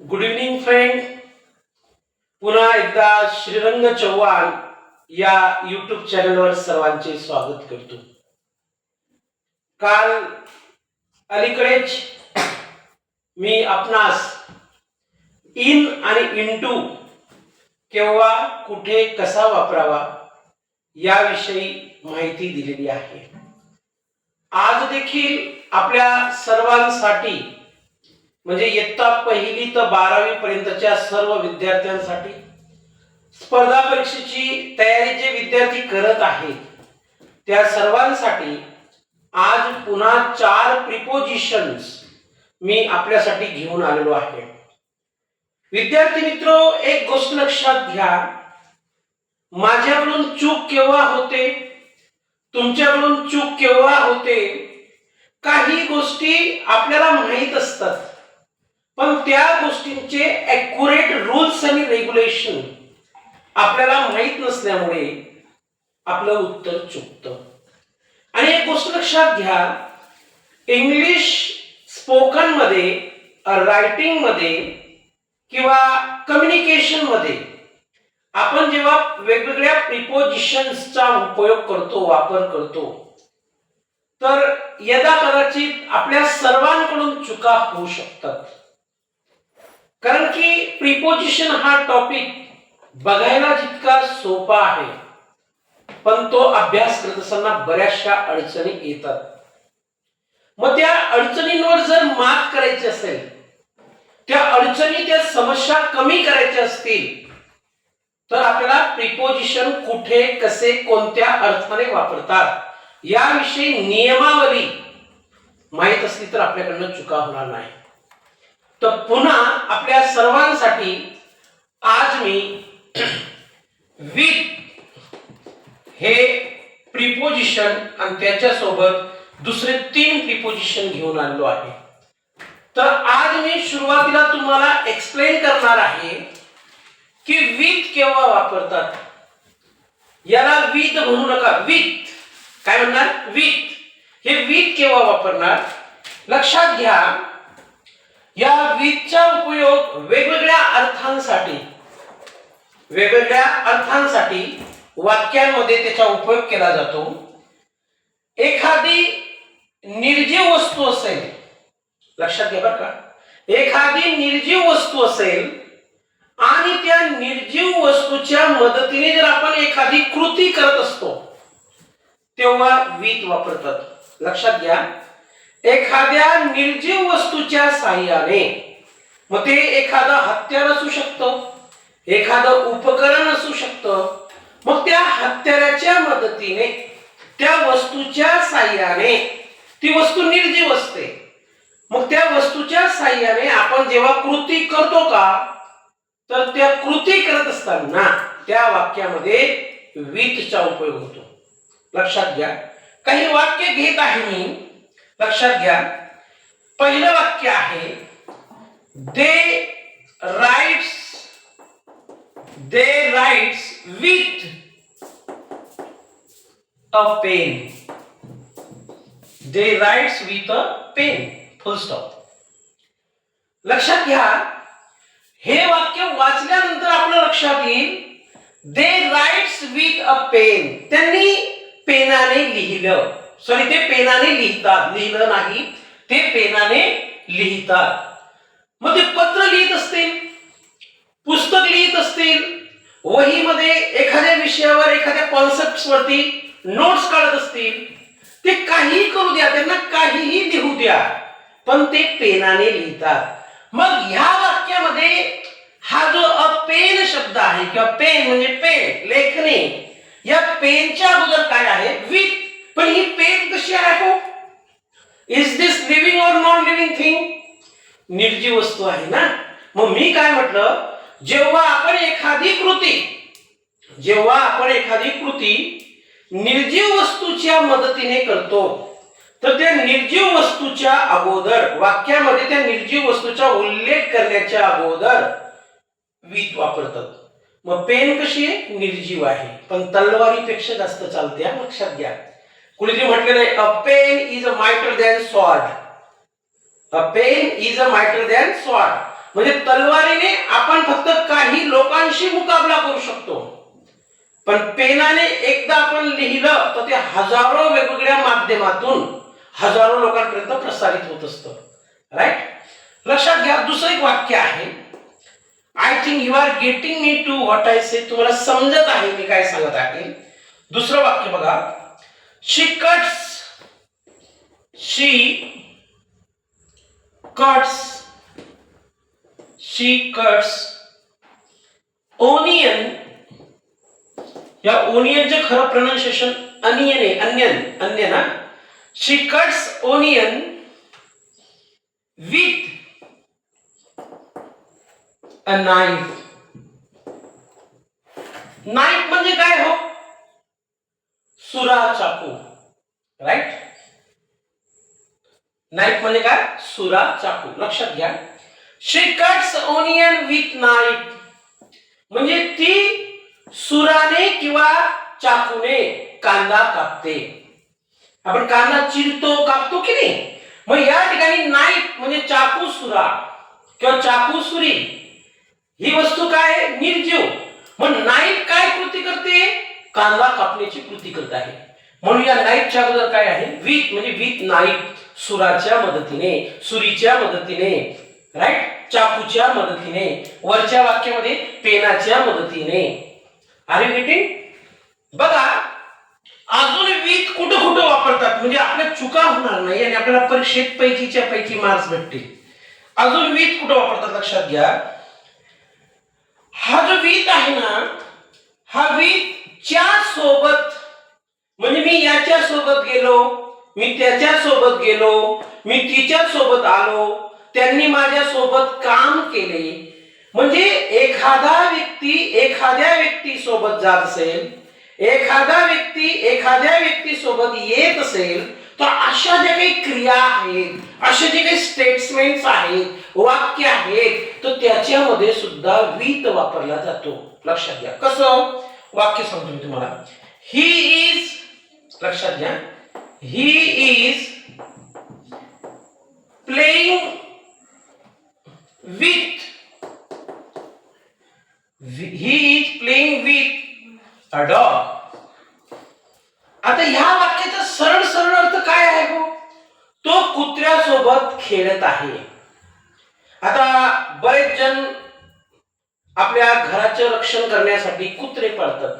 Good evening friend पुन्हा एकदा श्रीरंग चव्हाण या युट्यूब चॅनलवर सर्वांचे स्वागत करतो. काल अलीकडेच मी आपणास इन आणि इंटू केव्हा कुठे कसा वापरावा याविषयी माहिती दिलेली आहे. आज देखील आपल्या सर्वांसाठी म्हणजे इयत्ता पहिली तर बारावी पर्यंतच्या सर्व विद्यार्थ्यांसाठी स्पर्धा परीक्षेची तयारी जे विद्यार्थी करत आहेत त्या सर्वांसाठी आज पुन्हा चार प्रिपोजिशन्स मी आपल्यासाठी घेऊन आलेलो आहे. विद्यार्थी मित्र एक गोष्ट लक्षात घ्या. माझ्याकडून चूक केव्हा होते? तुमच्याकडून चूक केव्हा होते? काही गोष्टी आपल्याला माहीत असतात. पण त्या गोष्टींचे ॲक्युरेट रूल्स आणि रेग्युलेशन आपल्याला माहीत नसल्यामुळे आपलं उत्तर चुकतं. आणि एक गोष्ट लक्षात घ्या इंग्लिश स्पोकनमध्ये रायटिंगमध्ये किंवा कम्युनिकेशनमध्ये आपण जेव्हा वेगवेगळ्या प्रिपोजिशन्सचा उपयोग करतो वापर करतो तर यदा कदाचित आपल्या सर्वांकडून चुका होऊ शकतात. कारण की प्रिपोजिशन हा टॉपिक बघायला जितका सोपा आहे पण तो अभ्यास करत असताना बऱ्याचशा अडचणी येतात. मग त्या अडचणींवर जर मात करायची असेल त्या अडचणी त्या समस्या कमी करायच्या असतील तर आपल्याला प्रिपोजिशन कुठे कसे कोणत्या अर्थाने वापरतात याविषयी नियमावली माहीत असली तर आपल्याकडनं चुका होणार नाही. तर पुन्हा आपल्या सर्वांसाठी आज मी विथ हे प्रिपोजिशन आणि त्याच्यासोबत दुसरे तीन प्रिपोजिशन घेऊन आलेलो आहे. तर आज मी सुरुवातीला तुम्हाला एक्सप्लेन करणार आहे की विथ केव्हा वापरतात. याला विथ म्हणू नका विथ काय म्हणणार? विथ हे विथ केव्हा वापरणार? लक्षात घ्या या वीजचा उपयोग वेगवेगळ्या अर्थांसाठी वेगवेगळ्या अर्थांसाठी वाक्यांमध्ये त्याचा उपयोग केला जातो. एखादी निर्जीव वस्तू असेल लक्षात घ्या बरं का. एखादी निर्जीव वस्तू असेल आणि त्या निर्जीव वस्तूच्या मदतीने जर आपण एखादी कृती करत असतो तेव्हा वीत वापरतात. लक्षात घ्या. एखाद्या निर्जीव वस्तूच्या साह्याने. मग ते एखादं हत्यार असू शकतं एखादं उपकरण असू शकतं. मग त्या हत्याराच्या मदतीने त्या वस्तूच्या साह्याने ती वस्तू निर्जीव असते. मग त्या वस्तूच्या साह्याने आपण जेव्हा कृती करतो का तर त्या कृती करत असताना त्या वाक्यामध्ये वीतचा उपयोग होतो. लक्षात घ्या. काही वाक्य घेत आहे मी लक्षात घ्या. पहिलं वाक्य आहे they writes they writes with a pen. They writes with a pen. Full stop लक्षात घ्या हे वाक्य वाचल्यानंतर आपलं लक्षात येईल they writes with a pen. त्यांनी पेनाने लिहिलं. सॉरी ते पेनाने लिहितात. लिहिलं नाही ते पेनाने लिहितात. मग ते पत्र लिहित असतील पुस्तक लिहित असतील वहीमध्ये एखाद्या विषयावर एखाद्या कॉन्सेप्ट वरती नोट्स काढत असतील ते काहीही करू द्या त्यांना काहीही लिहू द्या पण ते पेनाने लिहितात. मग ह्या वाक्यामध्ये हा जो अपेन पेन शब्द आहे किंवा पेन म्हणजे पेन लेखणे या पेनच्या अगोदर काय आहे? विथ पण ही पेन कशी आहे हो? Is this living or non living thing निर्जीव वस्तू आहे ना? मग मी काय म्हटलं? जेव्हा आपण एखादी कृती जेव्हा आपण एखादी कृती निर्जीव वस्तूच्या मदतीने करतो तर त्या निर्जीव वस्तूच्या अगोदर वाक्यामध्ये त्या निर्जीव वस्तूचा उल्लेख करण्याच्या अगोदर वीत वापरतात. मग पेन कशी आहे? निर्जीव आहे. पण तलवारीपेक्षा जास्त चालते लक्षात घ्या. कुणीतरी म्हटलेलं आहे a pen is a mightier than sword a pen is a mightier than sword म्हणजे तलवारीने आपण फक्त काही लोकांशी मुकाबला करू शकतो. पण पेनाने एकदा आपण लिहिलं तर ते हजारो वेगवेगळ्या माध्यमातून हजारो लोकांपर्यंत प्रसारित होत असतं. राईट लक्षात घ्या दुसरं एक वाक्य आहे. I think you are getting me to what I say तुम्हाला समजत आहे मी काय सांगत आहे. दुसरं वाक्य बघा. She cuts she cuts she cuts. Onion. या ओनियनचे खरं प्रोनाउन्सिएशन अनियन आहे. अन्यन अन्य ना she cuts onion with a knife. Knife म्हणजे काय हो? सुरा चाकू. राईट नाईफ म्हणजे काय? सुरा चाकू. लक्षात घ्या. She cuts onion with knife म्हणजे ती सुराने किंवा चाकूने कांदा कापते. आपण कांदा चिरतो कापतो की नाही? मग या ठिकाणी नाईफ म्हणजे चाकू सुरा किंवा चाकू सुरी. ही वस्तू काय? निर्जीव. मग नाईफ काय कृती करते? कांदा कापण्याची कृती करत आहे. म्हणून या नाईटच्या अगोदर काय आहे? विथ म्हणजे विथ नाईट सुराच्या मदतीने सुरीच्या मदतीने राईट चाकूच्या मदतीने वरच्या वाक्यामध्ये पेनाच्या मदतीने. आर यू गेटिंग बघा अजून वीत कुठं कुठं वापरतात? म्हणजे आपल्या चुका होणार नाही आणि आपल्याला परीक्षेत पैकीच्या पैकी मार्क्स भेटतील. अजून वीत कुठं वापरतात? लक्षात घ्या. हा जो वीत आहे ना हा वीत च्या सोबत म्हणजे मी याच्या सोबत गेलो मी त्याच्या सोबत गेलो मी तिच्या सोबत आलो त्यांनी माझ्या सोबत काम केले. म्हणजे एखादा व्यक्ती एखाद्या व्यक्ती सोबत जात असेल एखादा व्यक्ती एखाद्या व्यक्ती सोबत येत असेल तर अशा ज्या काही क्रिया आहेत असे जे काही स्टेटमेंट्स आहेत वाक्य आहेत तर त्याच्यामध्ये सुद्धा वीत वापरला जातो. लक्षात घ्या. कसं? वाक्य सांगतो मी तुम्हाला. ही इज लक्षात घ्या. He is playing with he is playing with a dog आता ह्या वाक्याचा सरळ सरळ अर्थ काय आहे हो? तो कुत्र्यासोबत खेळत आहे. आता बरेच जण आपल्या घराचं रक्षण करण्यासाठी कुत्रे पाळतात.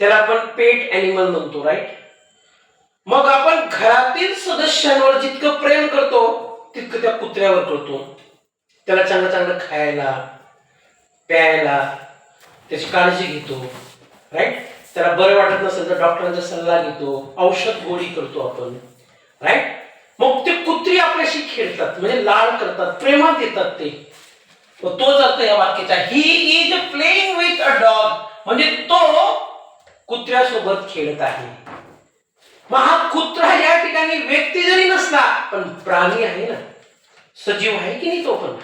त्याला आपण पेट अॅनिमल म्हणतो राईट मग आपण घरातील सदस्यांवर जितकं प्रेम करतो तितकं त्या कुत्र्यावर करतो. त्याला चांगलं चांगलं खायला प्यायला त्याची काळजी घेतो राईट त्याला बरं वाटत नसेल तर डॉक्टरांचा सल्ला घेतो औषध गोळी करतो आपण राईट मग ते कुत्री आपल्याशी खेळतात म्हणजे लाड करतात प्रेमात येतात ते. तोच अर्थ या वाक्याचा he is playing with a dog म्हणजे तो कुत्र्यासोबत खेळत आहे. मग हा कुत्रा या ठिकाणी व्यक्ती जरी नसला पण प्राणी आहे ना. सजीव आहे की नाही तो पण.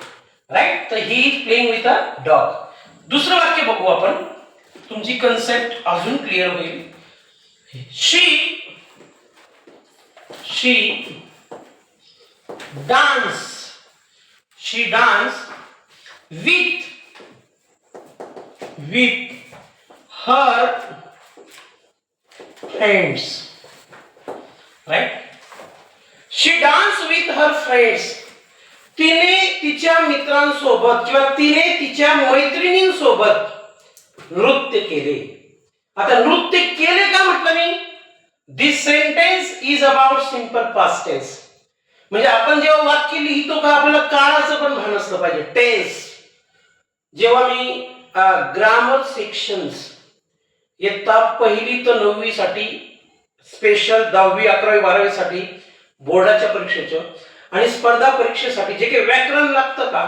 राईट तर he is playing with a dog दुसरं वाक्य बघू आपण. तुमची कन्सेप्ट अजून क्लिअर होईल. She she dance she dance with with her friends right she dance with her friends तिने तिच्या मित्रांसोबत किंवा तिने तिच्या मैत्रिणींसोबत नृत्य केले. आता नृत्य केले का म्हटलं मी? This sentence is about simple past tense म्हणजे आपण जेव्हा वाक्य लिहितो का आपल्याला काळाचं पण भान असलं पाहिजे. टेन्स जेव्हा मी ग्रामर सेक्शन्स इयत्ता पहिली तर नववी साठी स्पेशल दहावी अकरावी बारावी साठी बोर्डाच्या परीक्षेचं आणि स्पर्धा परीक्षेसाठी जे काही व्याकरण लागतं का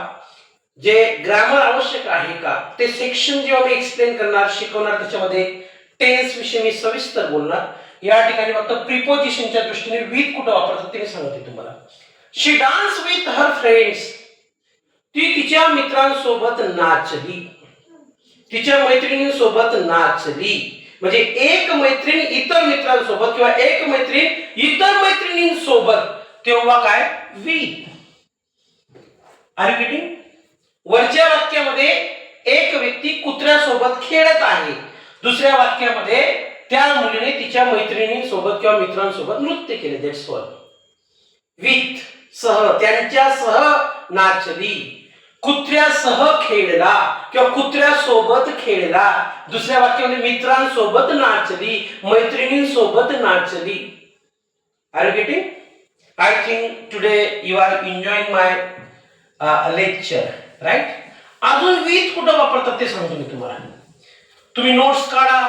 जे ग्रामर आवश्यक आहे का ते सेक्शन जेव्हा मी एक्सप्लेन करणार शिकवणार त्याच्यामध्ये टेन्स विषयी मी सविस्तर बोलणार. या ठिकाणी फक्त प्रिपोजिशनच्या दृष्टीने विथ कुठं वापरतात ते मी सांगते तुम्हाला. She dance with her friends ती तिच्या मित्रांसोबत नाचली. तिच्या मैत्रिणींसोबत नाचली. म्हणजे एक मैत्रीण इतर मित्रांसोबत किंवा एक मैत्रीण इतर मैत्रिणींसोबत तेव्हा काय? वी आर रिपीटिंग वरच्या वाक्यामध्ये एक व्यक्ती कुत्र्यासोबत खेळत आहे. दुसऱ्या वाक्यामध्ये त्या मुलीने तिच्या मैत्रिणींसोबत किंवा मित्रांसोबत नृत्य केले. दॅट्स वॉल विथ सह. त्यांच्या सह नाचली. कुत्र्यासह खेळला किंवा कुत्र्यासोबत खेळला. दुसऱ्या वाक्यामध्ये मित्रांसोबत नाचली मैत्रिणींसोबत नाचली. Are you getting I think today you are enjoying my lecture right अजून वीज कुठं वापरतात ते सांगतो मी तुम्हाला. तुम्ही नोट्स काढा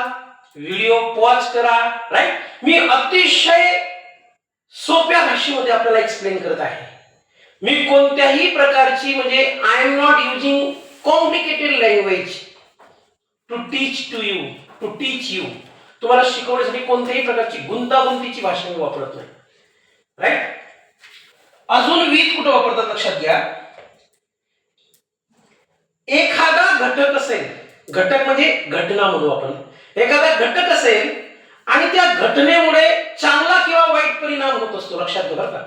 व्हिडिओ पॉज करा राईट मी अतिशय सोप्या भाषेमध्ये आपल्याला एक्सप्लेन करत आहे. मी कोणत्याही प्रकारची म्हणजे I am not using complicated language to teach to you to teach you तुम्हाला शिकवण्यासाठी कोणत्याही प्रकारची गुंतागुंतीची भाषा मी वापरत नाही. राईट अजून वीज कुठं वापरतात लक्षात घ्या. एखादा घटक असेल घटक म्हणजे घटना म्हणू आपण. एखादा घटक असेल आणि त्या घटनेमुळे चांगला किंवा वाईट परिणाम होत असतो लक्षात घ्या बरं का.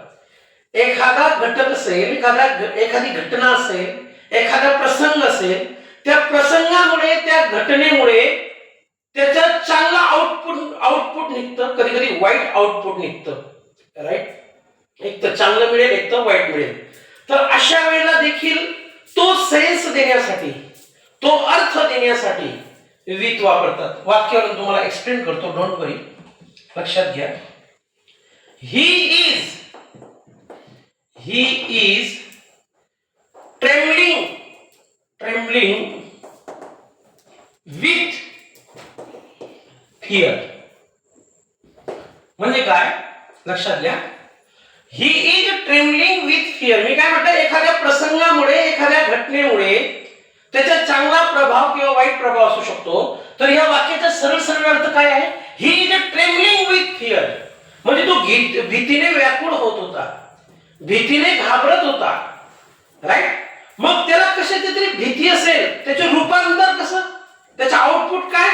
एखादा घटक असेल एखादा एखादी घटना असेल एखादा प्रसंग असेल त्या प्रसंगामुळे त्या घटनेमुळे त्याच्यात चांगलं आउटपुट आउटपुट निघतं. कधी कधी वाईट आउटपुट निघतं. राईट एक तर चांगलं मिळेल एक तर वाईट मिळेल. तर अशा वेळेला देखील तो सेन्स देण्यासाठी तो अर्थ देण्यासाठी विविध वापरतात. वाक्यावरून तुम्हाला एक्सप्लेन करतो. डोंट वरी लक्षात घ्या. He is he is trembling trembling with fear म्हणजे काय? लक्षात घ्या. He is trembling with fear मी काय म्हटलं? एखाद्या प्रसंगामुळे एखाद्या घटनेमुळे त्याचा चांगला प्रभाव किंवा वाईट प्रभाव असू शकतो. तर या वाक्याचा सरळ सरळ अर्थ काय आहे? He is trembling with fear म्हणजे तो भीतीने व्याकुळ होत होता. भीतीने घाबरत होता. राईट मग त्याला कशाची तरी भीती असेल त्याचे रूपांतर कसं? त्याचं आउटपुट काय?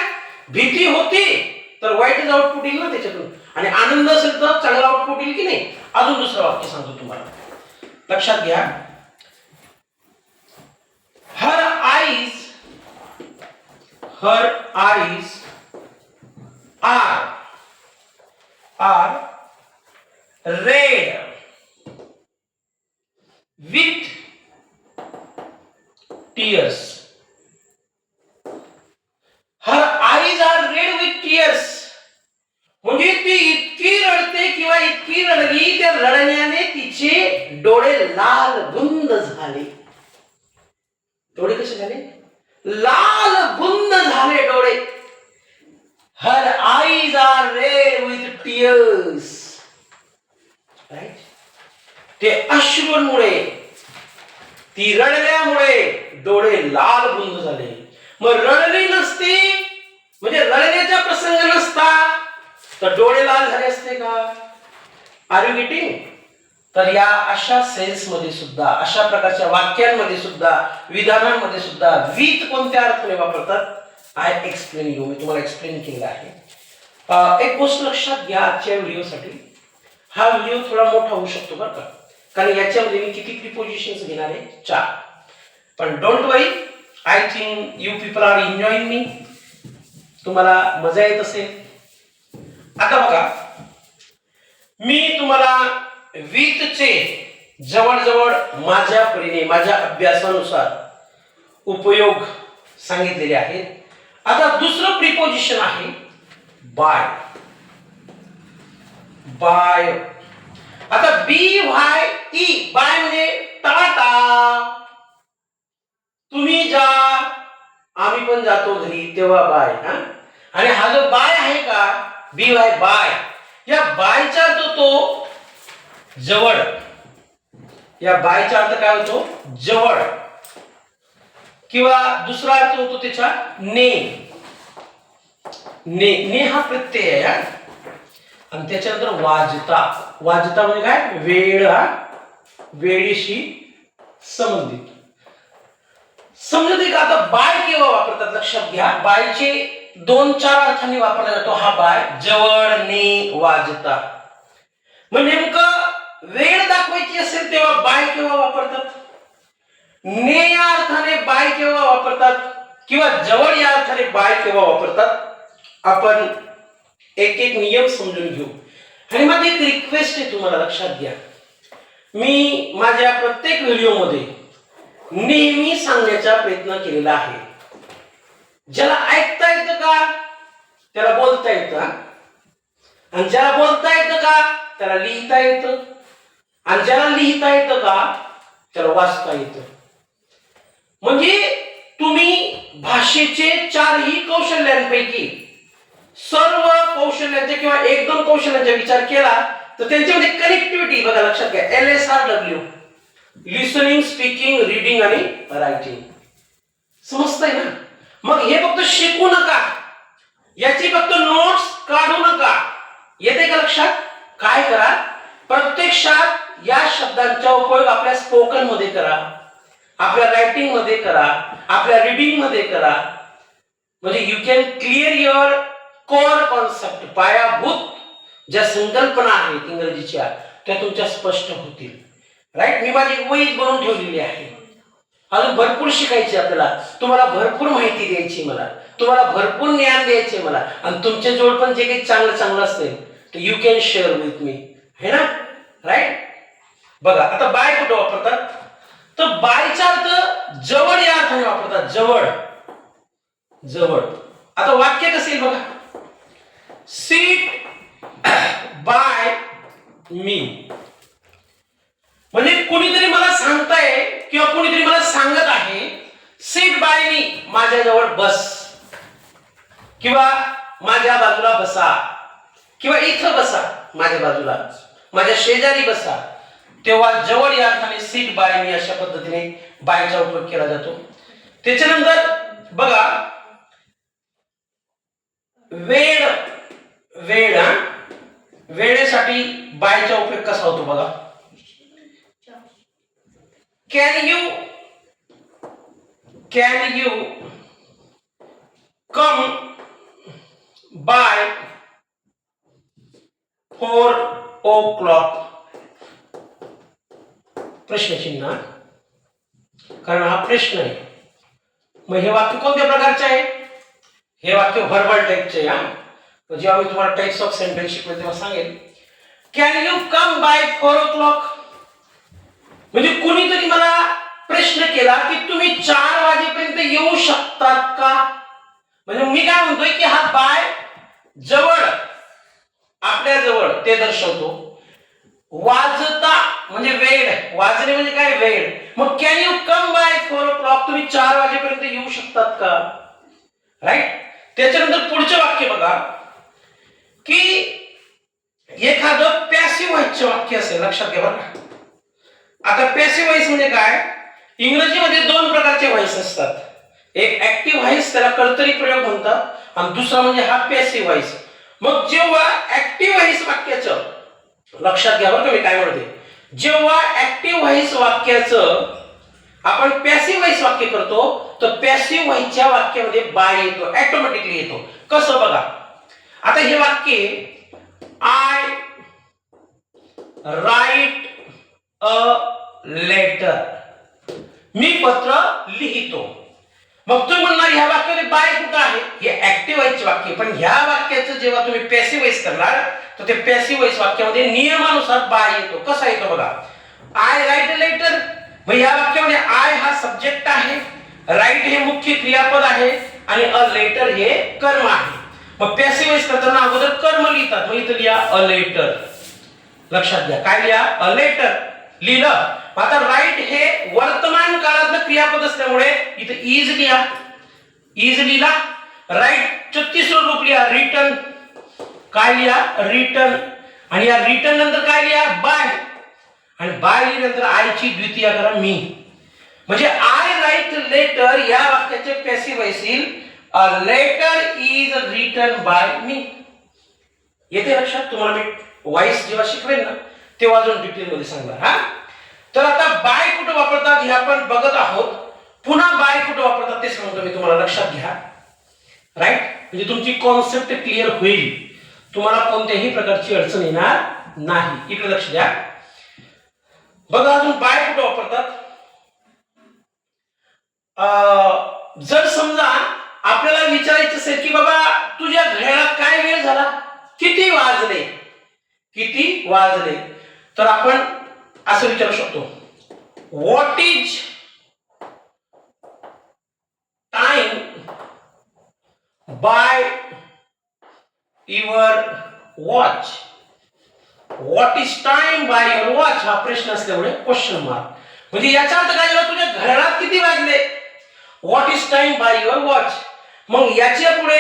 भीती होती तर वाईटच आउटपुट येईल ना त्याच्यातून. आणि आनंद असेल तर चांगला आउटपुट येईल की नाही? अजून दुसरं वाक्य सांगतो तुम्हाला. लक्षात घ्या. Her eyes her eyes are are red. With tears her eyes are red with tears म्हणजे ती इतकी रडते किंवा इतकी रडली त्या रडण्याने तिचे डोळे लाल बुंद झाले. डोळे कसे झाले? लाल बुंद झाले डोळे. Her eyes are red with tears right ते अश्रूंमुळे ती रडल्यामुळे डोळे लाल बुंद झाले. मग रडली नसती म्हणजे रडण्याचा प्रसंग नसता तर डोळे लाल झाले असते का? आर यू गेटिंग तर या अशा सेन्समध्ये सुद्धा अशा प्रकारच्या वाक्यांमध्ये सुद्धा विधानांमध्ये सुद्धा वीत कोणत्या अर्थाने वापरतात? आय एक्सप्लेन यू मी तुम्हाला एक्सप्लेन केलं आहे. एक गोष्ट लक्षात घ्या आजच्या व्हिडिओसाठी. हा व्हिडिओ थोडा मोठा होऊ शकतो बरं का. कारण याच्यामध्ये मी किती प्रिपोजिशन्स घेणार आहे? चार. पण don't worry I think you people are enjoying मी तुम्हाला मजा येत असेल. आता बघा. मी तुम्हाला वीतचे जवळजवळ माझ्या परीने माझ्या अभ्यासानुसार उपयोग सांगितलेले आहेत. आता दुसरं प्रिपोजिशन आहे बाय. बाय. आता बी वाय ई बाय म्हणजे टाटा तुम्ही जा आम्ही पण जातो घरी तेव्हा बाय हा? आणि हा जो बाय आहे का बी वाय बाय या बायचा अर्थ तो जवळ. या बायचा अर्थ काय होतो? जवळ. किंवा दुसरा अर्थ होतो त्याचा ने. ने ने हा प्रत्यय आहे आणि त्याच्यानंतर वाजता. वाजता म्हणजे काय? वेळ हा. वेळेशी संबंधित. समजते का आता बाय केव्हा वापरतात? लक्षात घ्या. बायचे दोन चार अर्थांनी वापरला जातो हा बाय. जवळ ने वाजता. मग नेमकं वेळ दाखवायची असेल तेव्हा बाय केव्हा वापरतात? ने या अर्थाने बाय केव्हा वापरतात? किंवा जवळ या अर्थाने बाय केव्हा वापरतात? आपण एक एक नियम समजून घेऊ. आणि माझी एक रिक्वेस्ट आहे तुम्हाला लक्षात घ्या. मी माझ्या प्रत्येक व्हिडिओमध्ये नेहमी सांगण्याचा प्रयत्न केलेला आहे. ज्याला ऐकता येतं का त्याला बोलता येतं. आणि ज्याला बोलता येतं का त्याला लिहिता येतं. आणि ज्याला लिहिता येतं का त्याला वाचता येतं. म्हणजे तुम्ही भाषेचे चारही कौशल्यांपैकी सर्व कौशल्याचे किंवा एक दोन कौशल्यांचा विचार केला तर त्यांच्यामध्ये कनेक्टिव्हिटी बघा लक्षात घ्या. L S R W listening speaking reading आणि रायटिंग समजतंय ना? मग हे फक्त शिकू नका. याची फक्त नोट्स काढू नका. येते का लक्षात? काय करा? प्रत्यक्षात या शब्दांचा उपयोग आपल्या स्पोकनमध्ये करा. आपल्या रायटिंगमध्ये करा. आपल्या रिडिंगमध्ये करा. म्हणजे you can clear your core concept पायाभूत ज्या संकल्पना आहेत इंग्रजीच्या त्या तुमच्या स्पष्ट होतील. राईट मी माझी वहीच बनवून ठेवलेली आहे. अजून भरपूर शिकायचे आपल्याला. तुम्हाला भरपूर माहिती द्यायची मला. तुम्हाला भरपूर ज्ञान द्यायचे मला. आणि तुमच्या जवळ पण जे काही चांगलं चांगलं असेल तर you can share with me है ना? राईट बघा आता बाय कुठं वापरतात? तर बायचा अर्थ जवळ या अर्थाने वापरतात. जवळ. जवळ. आता वाक्य कसं येईल बघा? Sit by me. म्हणजे कुणीतरी मला सांगताय किंवा कुणीतरी मला सांगत आहे सीट बाय मी माझ्याजवळ बस. किंवा माझ्या बाजूला बसा. किंवा इथं बसा माझ्या बाजूला. माझ्या शेजारी बसा. तेव्हा जवळ या अर्थाने सीट बाय मी अशा पद्धतीने बायचा उपयोग केला जातो. त्याच्यानंतर बघा वेळ वेळ हा. वेळेसाठी बायचा उपयोग कसा होतो बघा. Can you can you come by four o'clock प्रश्नचिन्ह कारण हा प्रश्न आहे. मग हे वाक्य कोणत्या प्रकारचे आहे? हे वाक्य व्हर्बल टाईपचे आहे हा. तर जेव्हा मी तुम्हाला टाइप्स ऑफ सेंटेन्स शिकवेल तेव्हा सांगेल. Can you come by four o'clock म्हणजे कुणीतरी मला प्रश्न केला की तुम्ही चार वाजेपर्यंत येऊ शकतात का? म्हणजे मी काय म्हणतोय की हा बाय जवळ आपल्या जवळ ते दर्शवतो. वाजता म्हणजे वेळ वाजणे म्हणजे काय वेळ? मग can you come by four o'clock तुम्ही चार वाजेपर्यंत येऊ शकतात का? राईट त्याच्यानंतर पुढचे वाक्य बघा. की एखादं पॅसिव्ह व्हायचं वाक्य असेल लक्षात घ्या बरं का. आता पॅसिव्ह व्हाईस म्हणजे काय? इंग्रजीमध्ये दोन प्रकारचे व्हाईस असतात. एक ऍक्टिव्ह व्हाईस त्याला कर्तरी प्रयोग म्हणतात आणि दुसरा म्हणजे हा पॅसिव्ह व्हाईस मग जेव्हा ऍक्टिव्ह व्हाईस वाक्याचं लक्षात घ्या बरं का मी काय म्हणते. जेव्हा ऍक्टिव्ह व्हाईस वाक्याचं आपण पॅसिव्ह व्हाईस वाक्य करतो तर पॅसिव्ह व्हाईसच्या वाक्यामध्ये बाय येतो ऍटोमॅटिकली येतो. कसं बघा? आता हे वाक्य आय राईट अ लेटर मी पत्र लिहितो. मग तुम्ही म्हणणार ह्या वाक्यामध्ये बाय कुठं आहे? हे ऍक्टिव्ह व्हायचे वाक्य. पण ह्या वाक्याचं जेव्हा तुम्ही पॅसिवाईज करणार तर ते पॅसिवाईज वाक्यामध्ये नियमानुसार बाय येतो. कसा येतो बघा. आय राईट अ लेटर मग या वाक्यामध्ये आय हा सब्जेक्ट आहे. राईट हे मुख्य क्रियापद आहे. आणि अ लेटर हे कर्म आहे. मग पॅसिव्ह करताना अगोदर कर्म लिहितात. मग इथं लिहा अ लेटर लक्षात घ्या. काय लिहा? अ लेटर लिहिलं. आता राईट हे वर्तमान काळातलं क्रियापद असल्यामुळे इथं इज लिहा. इज लिहिला. राईट तिसरं रूप लिहा. रिटर्न काय लिहा? रिटर्न आणि या रिटर्न नंतर काय लिहा? बाय आणि बाय नंतर आयची द्वितीय करा मी. म्हणजे आय राईट लेटर या वाक्याचे पॅसिव्ह येईल a letter is written by me येते लक्षात? तुम्हाला मी व्हॉइस जेव्हा शिकवेन ना तेव्हा अजून डिटेल मध्ये सांगणार हा? तर आता बाय कुठं वापरतात हे आपण बघत आहोत. पुन्हा बाय कुठं वापरतात ते सांगतो मी तुम्हाला लक्षात घ्या. राईट म्हणजे तुमची कॉन्सेप्ट क्लिअर होईल. तुम्हाला कोणत्याही प्रकारची अडचण येणार नाही. इकडे लक्ष द्या. बघा अजून बाय कुठं वापरतात. जर समजा आपल्याला विचारायचं असेल की बाबा तुझ्या घड्याळात काय वेळ झाला? किती वाजले? किती वाजले? तर आपण असं विचारू शकतो. What is time by your watch what is time by your watch हा प्रश्न असल्यामुळे क्वेश्चन मार्क म्हणजे याचा अर्थ काय झाला? तुझ्या घड्याळात किती वाजले? What is time by your watch मग याच्यापुढे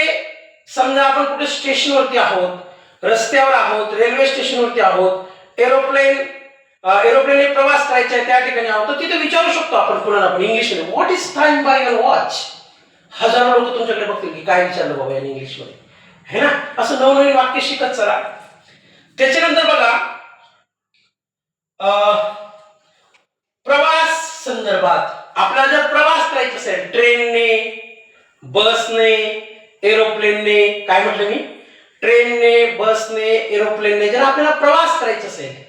समजा आपण कुठे स्टेशनवरती आहोत रस्त्यावर आहोत रेल्वे स्टेशनवरती आहोत एरोप्लेन एरोप्लेनने प्रवास करायचा आहे त्या ठिकाणी आहोत तर तिथे विचारू शकतो आपण कुणाला आपण इंग्लिशमध्ये what is time by your watch हजारो लोक तुमच्याकडे बघतील की काय विचारलं बाबा याने इंग्लिशमध्ये है ना? असं नवनवीन वाक्य शिकत चला. त्याच्यानंतर बघा अं, प्रवास संदर्भात आपल्याला जर प्रवास करायचा असेल ट्रेनने बसने एरोप्लेनने काय म्हटलं मी? ट्रेनने बसने एरोप्लेनने जर आपल्याला प्रवास करायचा असेल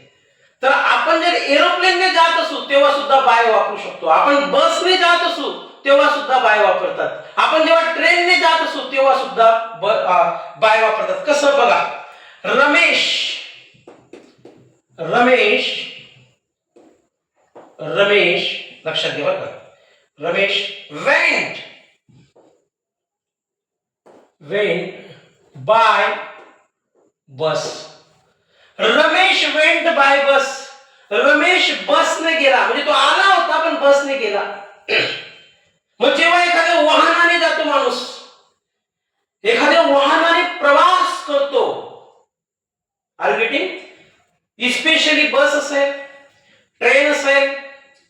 तर आपण जर एरोप्लेनने जात असू तेव्हा सुद्धा बाय वापरू शकतो. आपण बसने जात असू तेव्हा सुद्धा बाय वापरतात. आपण जेव्हा ट्रेनने जात असू तेव्हा सुद्धा बाय वापरतात. कसं बघा? रमेश रमेश रमेश लक्षात घ्या बघा का Ramesh went went by bus Ramesh went by bus Ramesh बसने गेला. म्हणजे तो आला होता पण बसने गेला. मग जेव्हा एखाद्या वाहनाने जातो माणूस एखाद्या वाहनाने प्रवास करतो आर गेटिंग इस्पेशली बस असेल ट्रेन असेल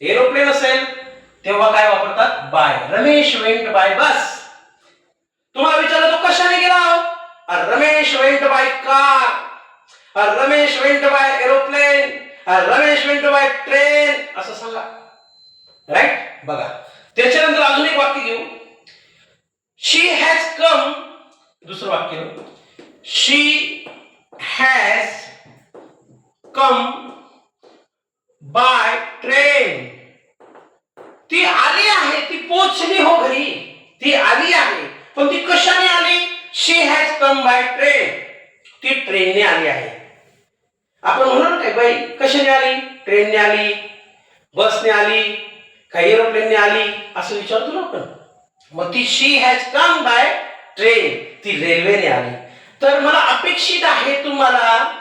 एरोप्लेन असेल तेव्हा काय वापरतात? By Ramesh went by bus तुम्हाला विचारलं तो कशाने गेला? Ramesh went by car Ramesh went by aeroplane Ramesh went by train असं सांगा राईट बघा. त्याच्यानंतर अजून एक वाक्य घेऊ. शी हॅज कम दुसरं वाक्य she has come by train ती आली आहे, ती पोचली हो घरी. ती आली आहे. पण ती कशाने आली? She has come by train ती ट्रेनने आली आहे. आपण म्हणून काय बाई कशाने आली? ट्रेनने आली बसने आली का एरोप्लेनने आली असं विचारतो ना आपण. मग ती she has come by train ती रेल्वेने आली. तर मला अपेक्षित आहे तुम्हाला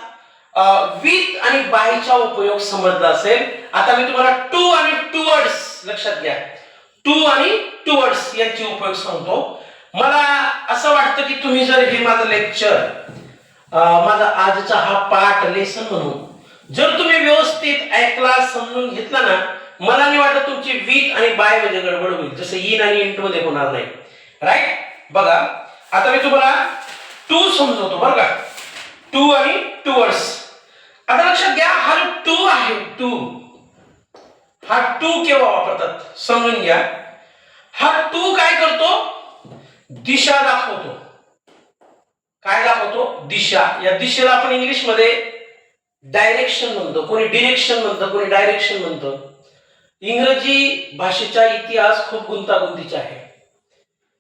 विथ आणि बायचा उपयोग समजला असेल. आता मी तुम्हाला टू आणि टुवर्ड्स लक्षात घ्या. टू आणि टुवर्ड्स यांचे उपयोग सांगतो. मला असं वाटतं की तुम्ही जर हे माझं लेक्चर माझा आजचा हा पाठ लेसन म्हणून जर तुम्ही व्यवस्थित ऐकला समजून घेतला ना मला नाही वाटत तुमची वीक आणि बायमध्ये गडबड होईल. जसं इन आणि इंटमध्ये होणार नाही. राईट बघा आता मी तुम्हाला टू समजवतो बरं का? टू आणि टूवर्स आता लक्षात घ्या हा टू आहे टू हा टू केव्हा वापरतात? समजून घ्या. हा टू काय करतो? दिशा दाखवतो. काय दाखवतो? दिशा. या दिशेला आपण इंग्लिशमध्ये डायरेक्शन म्हणतो. कोणी डिरेक्शन म्हणतं कोणी डायरेक्शन म्हणतं. इंग्रजी भाषेचा इतिहास खूप गुंतागुंतीचा आहे.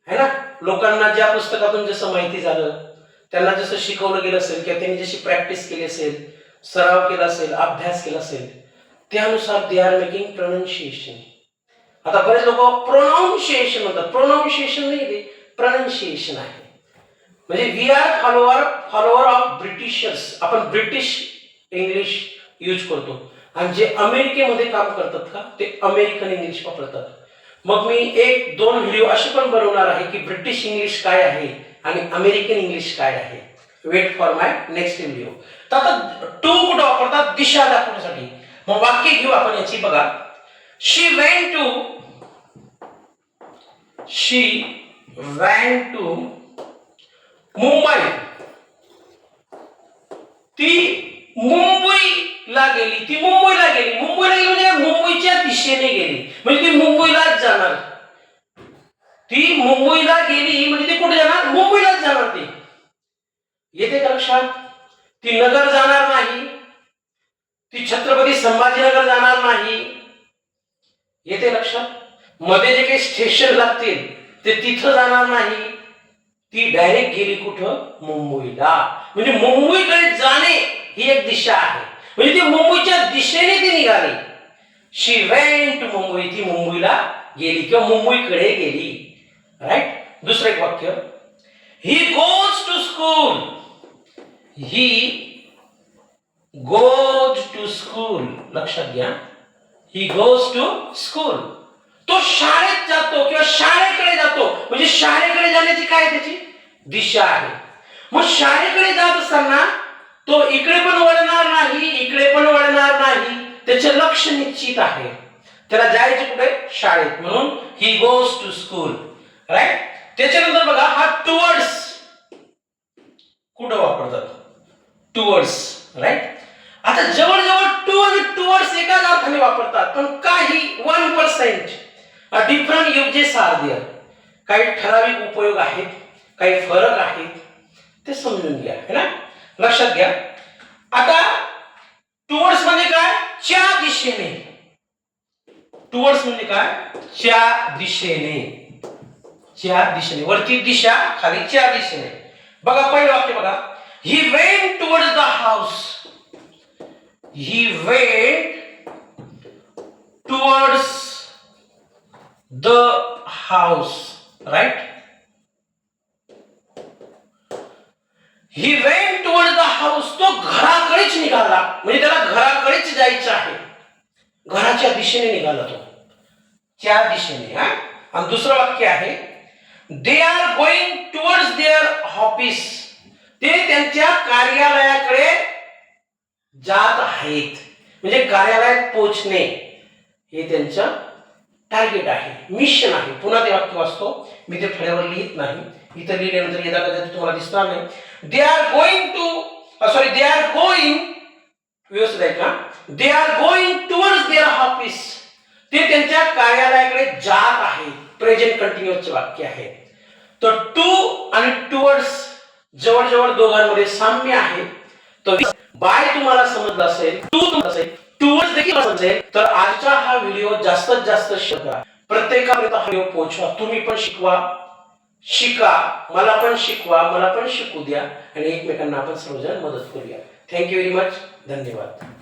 है ना? लोकांना ज्या पुस्तकातून जसं माहिती झालं त्यांना जसं शिकवलं गेलं असेल किंवा त्यांनी जशी प्रॅक्टिस केली असेल सराव केला असेल अभ्यास केला असेल त्यानुसार दे आर मेकिंग प्रोनाऊन्शिएशन आता बरेच लोक प्रोनाऊन्शिएशन म्हणतात. प्रोनाऊन्शिएशन नाही प्रोनाऊन्शिएशन आहे. म्हणजे we are follower follower of Britishers आपण ब्रिटिश इंग्लिश यूज करतो. आणि जे अमेरिकेमध्ये काम करतात का ते अमेरिकन इंग्लिश वापरतात. मग मी एक दोन व्हिडिओ असे पण बनवणार आहे की ब्रिटिश इंग्लिश काय आहे आणि अमेरिकन इंग्लिश काय आहे. Wait for my next video तर आता टू कुठं वापरतात? दिशा दाखवण्यासाठी. मग वाक्य घेऊ आपण याची बघा. She went to she went to Mumbai ती मुंबईला गेली ती मुंबईला गेली. मुंबईला गेली म्हणजे मुंबईच्या दिशेने गेली. म्हणजे ती मुंबईलाच जाणार. ती मुंबईला गेली म्हणजे ती कुठे जाणार? मुंबईलाच जाणार ती. येते का लक्षात? ती नगर जाणार नाही. ती छत्रपती संभाजीनगर जाणार नाही. येते लक्षात? मध्ये जे काही स्टेशन लागतील ते तिथं जाणार नाही. ती डायरेक्ट गेली कुठं? मुंबईला. म्हणजे मुंबईकडे जाणे ही एक दिशा आहे. म्हणजे ती मुंबईच्या दिशेने ती निघाली. She went Mumbai. ती मुंबईला गेली किंवा मुंबईकडे गेली. राईट दुसरं एक वाक्य. He goes to school he goes to school लक्षात घ्या. ही गोज टू स्कूल तो शाळेत जातो किंवा शाळेकडे जातो. म्हणजे शाळेकडे जाण्याची काय त्याची? दिशा आहे. मग शाळेकडे जात असताना तो इकडे पण वळणार नाही इकडे पण वळणार नाही. त्याचे लक्ष निश्चित आहे. त्याला जायचे कुठे? शाळेत. म्हणून he goes to school right त्याच्यानंतर बघा हा टुवर्ड्स कुठं वापरतात? टुवर्ड्स राईट आता जवळजवळ टू आणि टुवर्ड्स एकाच अर्थाने वापरतात. पण काही one percent different uses are साध्य काही ठराविक उपयोग आहेत काही फरक आहेत ते समजून घ्या है ना? लक्षात घ्या. आता टुवर्ड्स म्हणजे काय? च्या दिशेने. टुवर्ड्स म्हणजे काय? च्या दिशेने. च्या दिशेने. वरती दिशा खाली च्या दिशेने. बघा पहिलं वाक्य बघा. He went towards the house he went towards the house right? He went toward the house तो घराकडेच निघाला. म्हणजे त्याला घराकडेच जायचं आहे. घराच्या दिशेने निघाला तो. त्या दिशेने हा? आणि दुसरं वाक्य आहे they are going towards their office ते त्यांच्या कार्यालयाकडे जात आहेत. म्हणजे कार्यालयात पोहोचणे हे त्यांचं टार्गेट आहे. मिशन आहे. पुन्हा ते वाक्य वाचतो. मी ते फळ्यावर लिहित नाही. इथं लिहिल्यानंतर येता कदाचित तुम्हाला दिसणार नाही. They are going to sorry they are going व्यवस्थित आहे का? They are going towards their office ते त्यांच्या कार्यालयाकडे जात आहे. प्रेझेंट कंटिन्युअसचे वाक्य आहे. तर टू आणि टुवर्ड्स जवळजवळ दोघांमध्ये साम्य आहे. तर बाय तुम्हाला समजलं असेल टू तुम्हाला असेल टुवर्ड्स देखील समजेल तर आजचा हा व्हिडिओ जास्तीत जास्त शिका. प्रत्येकापर्यंत हा व्हिडिओ पोहोचवा. तुम्ही पण शिकवा. शिका. मला पण शिकवा. मला पण शिकू द्या. आणि एकमेकांना आपण सर्वजण मदत करूया. थँक्यू व्हेरी मच धन्यवाद.